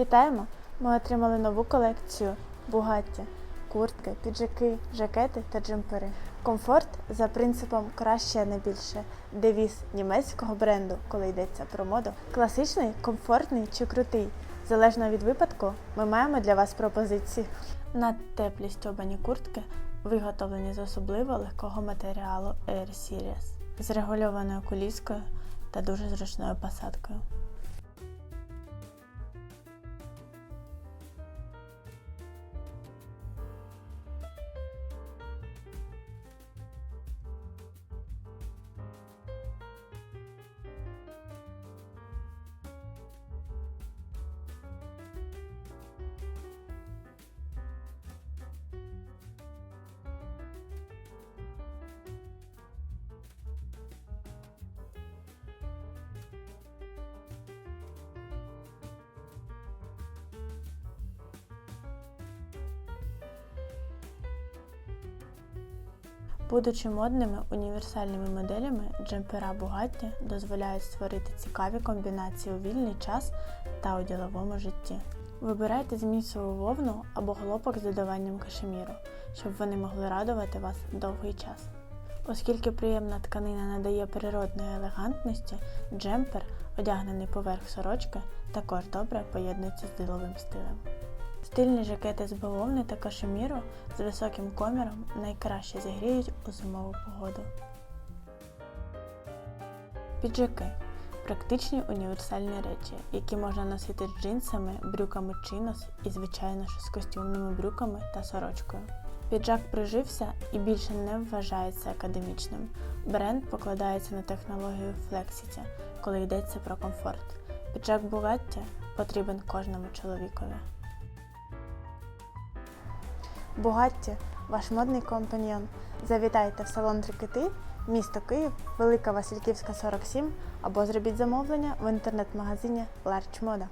Вітаємо! Ми отримали нову колекцію Бугатті, куртки, піджаки, жакети та джемпери. Комфорт за принципом краще, не більше. Девіз німецького бренду, коли йдеться про моду. Класичний, комфортний чи крутий. Залежно від випадку, ми маємо для вас пропозиції. Надтеплі стьобані куртки виготовлені з особливо легкого матеріалу Air Series з регульованою куліскою та дуже зручною посадкою. Будучи модними універсальними моделями, джемпера Bugatti дозволяють створити цікаві комбінації у вільний час та у діловому житті. Вибирайте змісову вовну або хлопок з додаванням кашеміру, щоб вони могли радувати вас довгий час. Оскільки приємна тканина надає природної елегантності, джемпер, одягнений поверх сорочки, також добре поєднується з діловим стилем. Стильні жакети з бавовни та кашеміру з високим коміром найкраще зігріють у зимову погоду. Піджаки практичні універсальні речі, які можна носити з джинсами, брюками чинос і, звичайно ж, з костюмними брюками та сорочкою. Піджак прижився і більше не вважається академічним. Бренд покладається на технологію Flexity, коли йдеться про комфорт. Піджак Bugatti потрібен кожному чоловікові. Бугатті, ваш модний компаньйон. Завітайте в салон Трикити, місто Київ, Велика Васильківська, 47 або зробіть замовлення в інтернет-магазині Larch Moda.